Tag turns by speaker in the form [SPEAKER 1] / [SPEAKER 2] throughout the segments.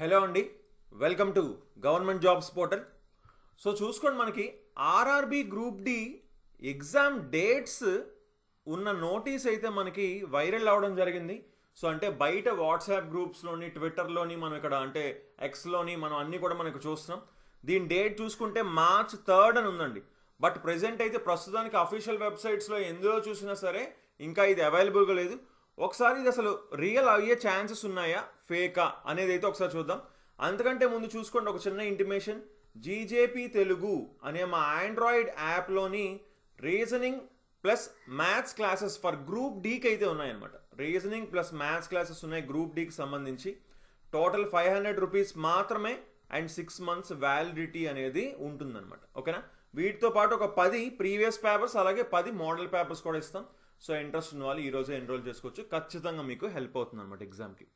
[SPEAKER 1] Hello అండి. Welcome to government jobs portal. So చూసుకోండి మనకి RRB group D exam dates ఉన్న నోటీస్ అయితే మనకి వైరల్ అవడం జరిగింది. సో అంటే బయట వాట్సాప్ గ్రూప్స్లోని ట్విట్టర్లోని మనం ఇక్కడ అంటే ఎక్స్లోని మనం అన్నీ కూడా మనకు చూస్తున్నాం. దీని డేట్ చూసుకుంటే మార్చ్ థర్డ్ అని ఉందండి. బట్ ప్రజెంట్ అయితే ప్రస్తుతానికి అఫీషియల్ వెబ్సైట్స్లో ఎందులో చూసినా సరే ఇంకా ఇది అవైలబుల్గా లేదు. ఒకసారి ఇది అసలు రియల్ అయ్యే ఛాన్సెస్ ఉన్నాయా? ఫేకా అనేది అయితే ఒకసారి చూద్దాం. అంతకంటే ముందు చూసుకోండి ఒక చిన్న ఇంటిమేషన్ జీజేపీ తెలుగు అనే మా Android యాప్లోని reasoning plus maths classes for group డీకి అయితే ఉన్నాయన్నమాట. రీజనింగ్ ప్లస్ మ్యాథ్స్ క్లాసెస్ ఉన్నాయి గ్రూప్ డీకి సంబంధించి. టోటల్ ఫైవ్ హండ్రెడ్ రూపీస్ మాత్రమే అండ్ సిక్స్ మంత్స్ వ్యాలిడిటీ అనేది ఉంటుందన్నమాట. ఓకేనా వీటితో పాటు ఒక పది ప్రీవియస్ పేపర్స్ అలాగే పది మోడల్ పేపర్స్ కూడా ఇస్తాం. సో ఇంట్రెస్ట్ ఉన్న వాళ్ళు ఈరోజే ఎన్రోల్ చేసుకోవచ్చు. ఖచ్చితంగా మీకు హెల్ప్ అవుతుంది అనమాట ఎగ్జామ్కి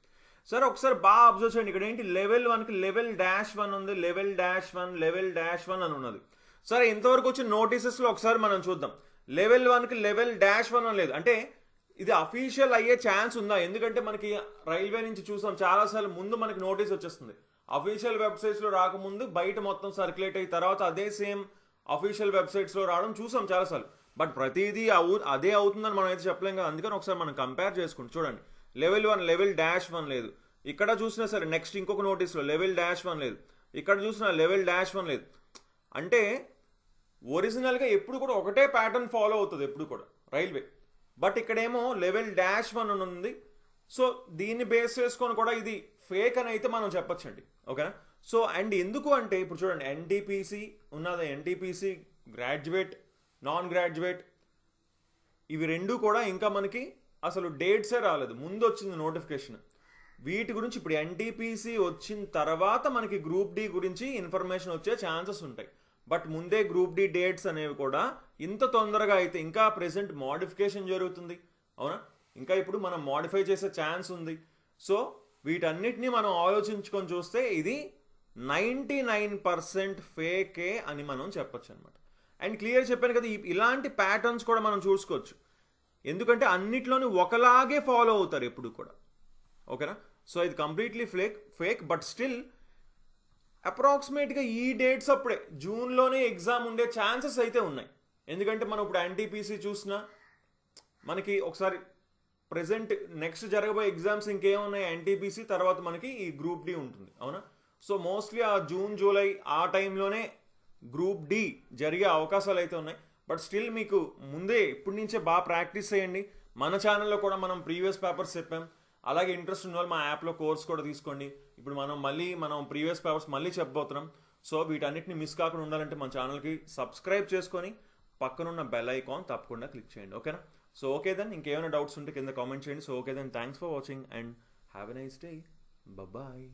[SPEAKER 1] సరే ఒకసారి బాగా అబ్జర్వ్ చేయండి. ఇక్కడ ఏంటి? లెవెల్ వన్కి లెవెల్ డాష్ వన్ ఉంది. Level dash one level dash one అని ఉన్నది. సరే ఇంతవరకు వచ్చిన నోటీసెస్లో ఒకసారి మనం చూద్దాం. లెవెల్ వన్కి లెవెల్ డాష్ వన్ అని లేదు. అంటే ఇది అఫీషియల్ అయ్యే ఛాన్స్ ఉందా? ఎందుకంటే మనకి రైల్వే నుంచి చూసాం. చాలాసార్లు ముందు మనకి నోటీస్ వచ్చేస్తుంది. అఫీషియల్ వెబ్సైట్స్లో రాకముందు బయట మొత్తం సర్క్యులేట్ అయిన తర్వాత అదే సేమ్ అఫీషియల్ వెబ్సైట్స్లో రావడం చూసాం చాలాసార్లు. బట్ ప్రతిదీ అవు అదే అవుతుందని మనం అయితే చెప్పలేం కదా. అందుకని ఒకసారి మనం కంపేర్ చేసుకుంటాం చూడండి. Level one level dash one లేదు. ఇక్కడ చూసినా సరే నెక్స్ట్ ఇంకొక నోటీస్లో లెవెల్ డాష్ వన్ లేదు. ఇక్కడ చూసినా లెవెల్ డాష్ వన్ లేదు. అంటే ఒరిజినల్గా ఎప్పుడు కూడా ఒకటే ప్యాటర్న్ ఫాలో అవుతుంది ఎప్పుడు కూడా రైల్వే బట్ ఇక్కడేమో లెవెల్ డాష్ వన్ అని ఉంది. సో దీన్ని బేస్ చేసుకొని కూడా ఇది ఫేక్ అని అయితే మనం చెప్పొచ్చండి. ఓకేనా సో అండ్ ఎందుకు అంటే ఇప్పుడు చూడండి ఎన్టీపీసీ ఉన్నది ఎన్టీపీసీ గ్రాడ్యుయేట్ నాన్ గ్రాడ్యుయేట్ ఇవి రెండు కూడా ఇంకా మనకి అసలు డేట్సే రాలేదు. ముందు వచ్చింది నోటిఫికేషన్ వీటి గురించి ఇప్పుడు ఎన్టీపీసీ వచ్చిన తర్వాత మనకి గ్రూప్ డి గురించి ఇన్ఫర్మేషన్ వచ్చే ఛాన్సెస్ ఉంటాయి. బట్ ముందే గ్రూప్ డి డేట్స్ అనేవి కూడా ఇంత తొందరగా అయితే ఇంకా ప్రెసెంట్ మోడిఫికేషన్ జరుగుతుంది. అవునా? ఇంకా ఇప్పుడు మనం మోడిఫై చేసే ఛాన్స్ ఉంది. సో వీటన్నిటిని మనం ఆలోచించుకొని చూస్తే ఇది నైంటీ నైన్ పర్సెంట్ ఫేకే అని మనం చెప్పొచ్చు అనమాట అండ్ క్లియర్ చెప్పాను కదా ఇలాంటి ప్యాటర్న్స్ కూడా మనం చూసుకోవచ్చు. ఎందుకంటే అన్నిట్లోని ఒకలాగే ఫాలో అవుతారు ఎప్పుడు కూడా. ఓకేనా? సో ఇది completely fake fake but still అప్రాక్సిమేట్గా ఈ డేట్స్ అప్పుడే జూన్లోనే ఎగ్జామ్ ఉండే ఛాన్సెస్ అయితే ఉన్నాయి. ఎందుకంటే మనం ఇప్పుడు ఎన్టీపీసీ చూసినా మనకి ఒకసారి ప్రెసెంట్ నెక్స్ట్ జరగబోయే ఎగ్జామ్స్ ఇంకేమున్నాయి? ఎన్టీపీసీ తర్వాత మనకి ఈ గ్రూప్ డి ఉంటుంది. అవునా? సో మోస్ట్లీ ఆ జూన్ జూలై ఆ టైంలోనే గ్రూప్ డి జరిగే అవకాశాలు అయితే ఉన్నాయి. బట్ స్టిల్ మీకు ముందే ఇప్పటి నుంచే బాగా ప్రాక్టీస్ చేయండి. మన ఛానల్లో కూడా మనం ప్రీవియస్ పేపర్స్ చెప్పాం. అలాగే ఇంట్రెస్ట్ ఉన్న వాళ్ళు మా యాప్లో కోర్స్ కూడా తీసుకోండి. ఇప్పుడు మనం మళ్ళీ మనం ప్రీవియస్ పేపర్స్ మళ్ళీ చెప్పబోతున్నాం. సో వీటన్నిటిని మిస్ కాకుండా ఉండాలంటే మన ఛానల్కి సబ్స్క్రైబ్ చేసుకొని పక్కనున్న బెల్ ఐకాన్ తప్పకుండా క్లిక్ చేయండి. ఓకేనా? సో ఓకే దెన్ ఇంకేమైనా డౌట్స్ ఉంటే కింద కామెంట్ చేయండి. So okay then thanks for watching and have a nice day bye